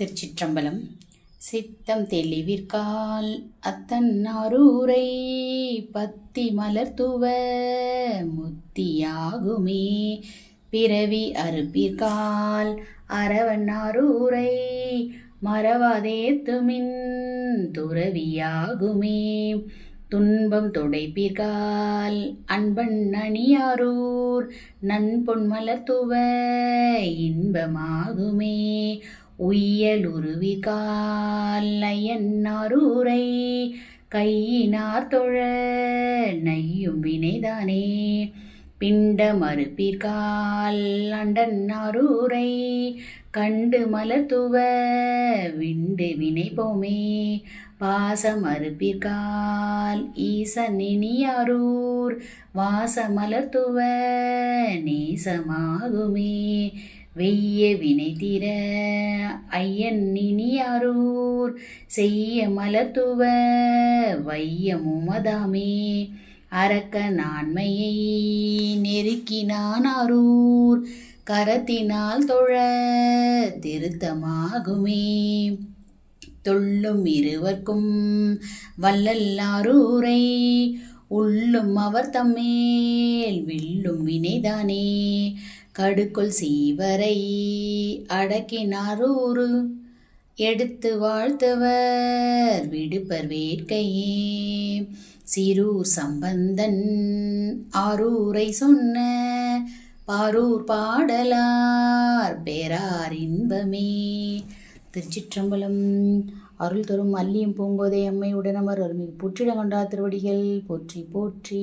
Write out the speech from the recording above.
திருச்சிற்றம்பலம். சித்தம் தெளிவிற்கால் அத்தன் அருரை பத்தி மலர்த்துவ முத்தியாகுமே. பிறவி அறுப்பிற்கால் அரவன் அரூரை மறவாதேத்துமின் துறவியாகுமே. துன்பம் துடைப்பிற்கால் அன்பன் அணியாரூர் நன்பொன் மலர்த்துவ இன்பமாகுமே. உய்யலுருவிகால் காலையன்னாரூரை கையினார் தொழ நையும் வினைதானே. பிண்ட மறுப்பிற்கால் அண்டன்னாரூரை கண்டு மலர்த்துவ விண்டு வினைப்போமே பாச மறுப்பிற்கால் ஈசனினியாரூர் வாச மலர்த்துவ நேசமாகுமே. வெய்ய வினை தீர ஐயன் நினியாரூர் செய்ய மலர்த்துவ வையமுமதாமே அரக்க நான்மையை நெருக்கினான் அரூர் கரத்தினால் தொழ திருத்தமாகுமே. தொள்ளும் இருவர்க்கும் வல்லல்லாரூரை உள்ளும் அவர் தம்மேல் வில்லும் வினைதானே. கடுக்குள் சீவரை அடக்கினாரூரு எடுத்து வாழ்த்தவர் விடுப்பர் வேட்கையே. சிறூர் சம்பந்தன் ஆரூரை சொன்ன பாரூர் பாடலார் பெறார் இன்பமே. திருச்சிற்றம்பலம். அருள் தரும் அல்லியும் பூங்கோதை அம்மை உடனமர் அருள்மிகு புற்றிடங்கொண்டா திருவடிகள். போற்றி போற்றி.